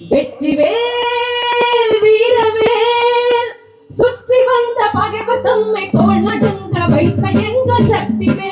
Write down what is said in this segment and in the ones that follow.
வெற்றிவேல் வீரவேல். சுற்றி வந்த பகைவர் தம்மை தோல் நடுங்க வைத்த எங்கள் சக்திவேல்.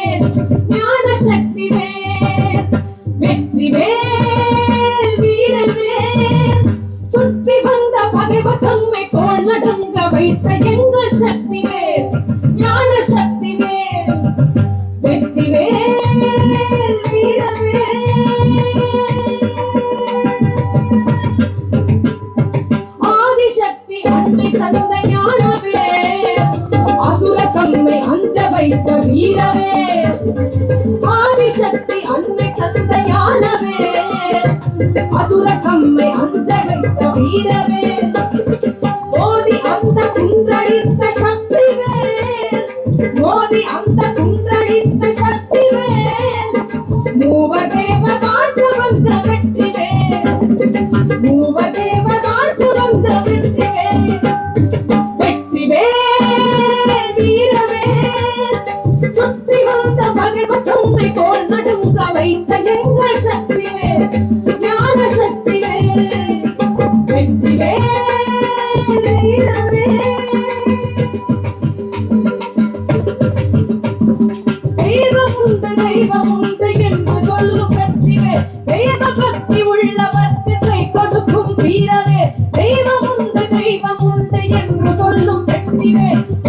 I'm stuck.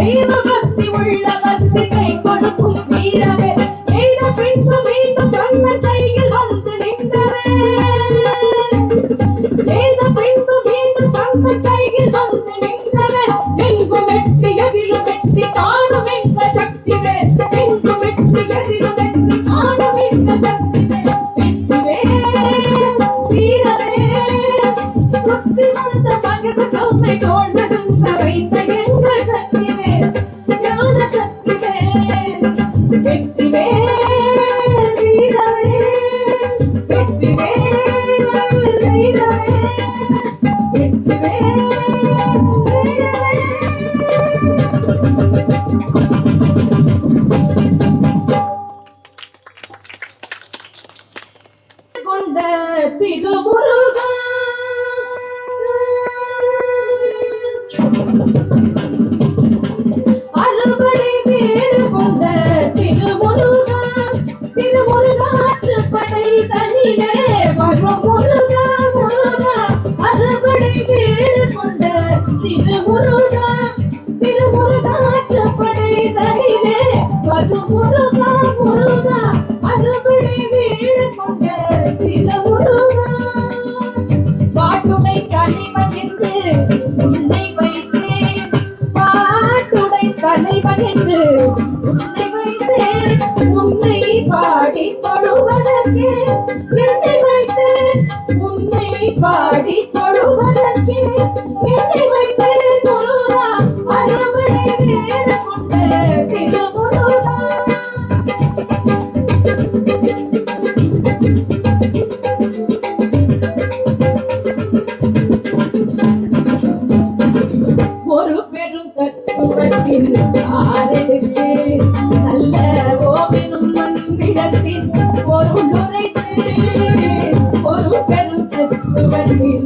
Viva! கூடத்தின் ஆரம்பித்து நல்ல ஓவினும் மந்திரத்தின் பொருளுரைத்து ஒரு கருத்து குருவத்தின்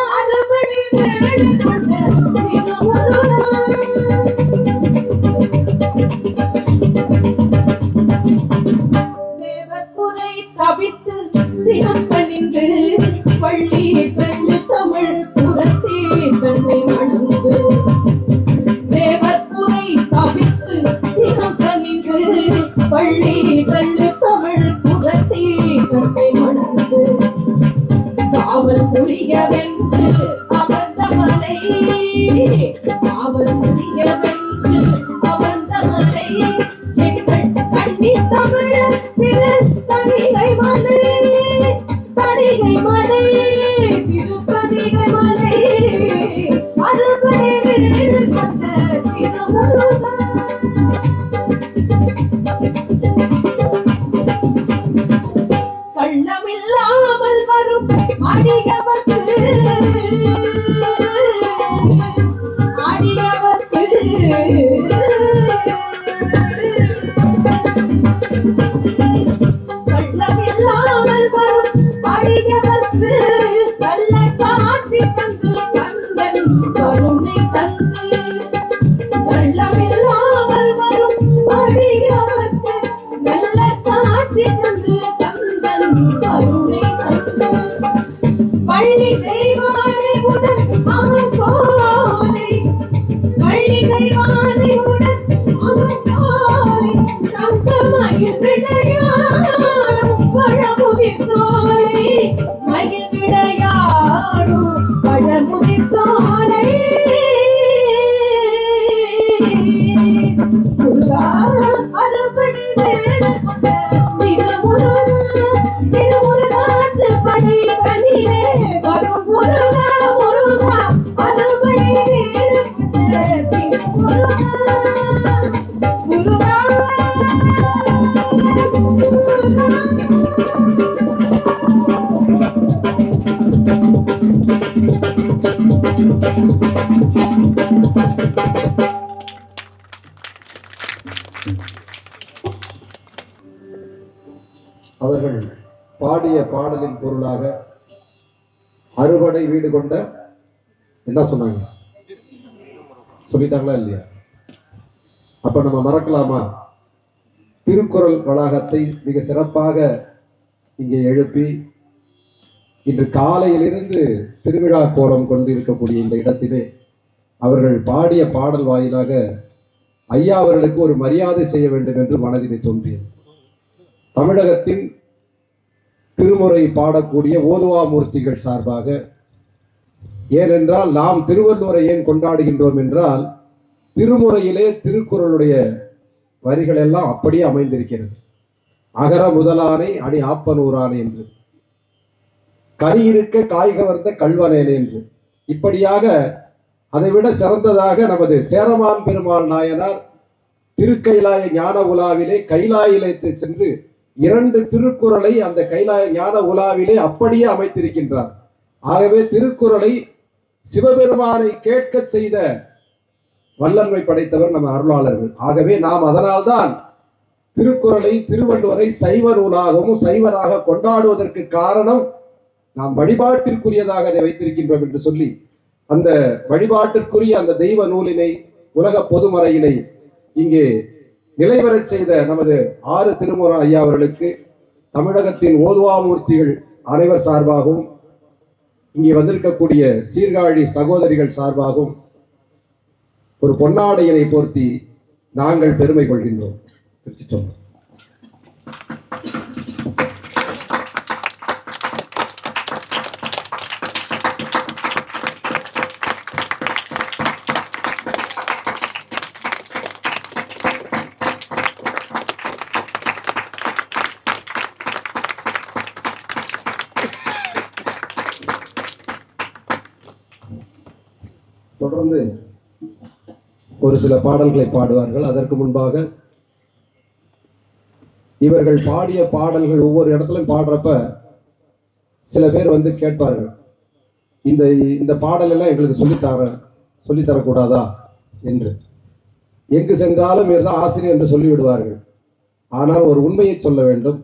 வள்ளி கண்டு Say அவர்கள் பாடிய பாடலின் பொருளாக அறுவடை வீடு கொண்ட என்ன சொன்னாங்க? சொல்லிட்டாங்களா இல்லையா? அப்ப நம்ம மறக்கலாமா? திருக்குறள் வளாகத்தை மிக சிறப்பாக இங்கே எழுப்பி இன்று காலையிலிருந்து திருவிழா கோலம் கொண்டு இருக்கக்கூடிய இந்த இடத்திலே அவர்கள் பாடிய பாடல் வாயிலாக ஐயா அவர்களுக்கு ஒரு மரியாதை செய்ய வேண்டும் என்று மனதிலே தோன்றியது. தமிழகத்தின் திருமுறை பாடக்கூடிய ஓதுவாமூர்த்திகள் சார்பாக ஏனென்றால் நாம் திருவள்ளுவரை ஏன் கொண்டாடுகின்றோம் என்றால் திருமுறையிலே திருக்குறளுடைய வரிகள் எல்லாம் அப்படியே அமைந்திருக்கிறது. அகர முதலானை அணி ஆப்பனூரானை என்று. கனி இருக்க காய்க வந்த கல்வனேன் என்று. இப்படியாக அதைவிட சிறந்ததாக நமது சேரமான் பெருமாள் நாயனார் திருக்கைலாய ஞான உலாவிலே கைலாயிலத்தை சென்று இரண்டு திருக்குறளை அந்த கைலாய ஞான உலாவிலே அப்படியே அமைத்திருக்கின்றார். ஆகவே திருக்குறளை சிவபெருமானை கேட்கச் செய்த வல்லன்மை படைத்தவர் நம்ம அருளாளர்கள். ஆகவே நாம் அதனால்தான் திருக்குறளை திருவள்ளுவரை சைவ நூலாகவும் சைவராக கொண்டாடுவதற்கு காரணம் நாம் வழிபாட்டிற்குரியதாக அதை வைத்திருக்கின்றோம் என்று சொல்லி அந்த வழிபாட்டுக்குரிய அந்த தெய்வ நூலினை உலக பொதுமறையினை இங்கே நிலைவரச் செய்த நமது ஆறு திருமுறை ஐயா அவர்களுக்கு தமிழகத்தின் ஓதுவாமூர்த்திகள் அனைவர் சார்பாகவும் இங்கே வந்திருக்கக்கூடிய சீர்காழி சகோதரிகள் சார்பாகவும் ஒரு பொன்னாடையினை போர்த்தி நாங்கள் பெருமை கொள்கின்றோம் திருச்சிற்றம்பலம். தொடர்ந்து ஒரு சில பாடல்களை பாடுவார்கள். அதற்கு முன்பாக இவர்கள் பாடிய பாடல்கள் ஒவ்வொரு இடத்துலயும் பாடுறப்ப சில பேர் வந்து கேட்பார்கள். இந்த இந்த பாடல் எல்லாம் எங்களுக்கு சொல்லித்தர சொல்லித்தரக்கூடாதா என்று. எங்கு சென்றாலும் இவர்தான் ஆசிரியர் என்று சொல்லிவிடுவார்கள். ஆனால் ஒரு உண்மையை சொல்ல வேண்டும்.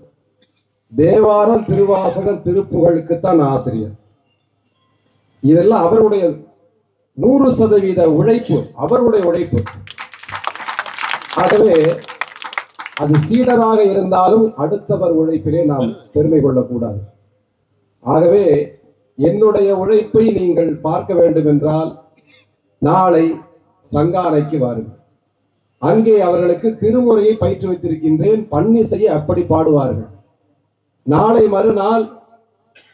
தேவாரம் திருவாசகம் திருப்புகழுக்குத்தான் ஆசிரியர். இதெல்லாம் அவருடைய நூறு சதவீத உழைப்பு அவருடைய உழைப்பு. ஆகவே அது சீடராக இருந்தாலும் அடுத்தவர் உழைப்பிலே நாம் பெருமை கொள்ளக்கூடாது. ஆகவே என்னுடைய உழைப்பை நீங்கள் பார்க்க வேண்டும் என்றால் நாளை சங்கானைக்கு வாருங்கள். அங்கே அவர்களுக்கு திருமுறையை பயிற்றுவித்திருக்கின்றேன் பன்னிசையை அப்படி பாடுவார்கள். நாளை மறுநாள்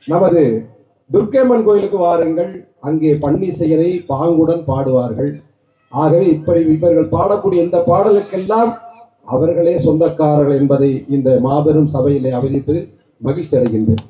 நமது துர்க்கைம்மன் கோயிலுக்கு வாருங்கள். அங்கே பன்னிசையரை பாங்குடன் பாடுவார்கள். ஆகவே இப்படி இவர்கள் பாடக்கூடிய இந்த பாடலுக்கெல்லாம் அவர்களே சொந்தக்காரர்கள் என்பதை இந்த மாபெரும் சபையிலே அவதிப்பது மகிழ்ச்சி அடைகின்றேன்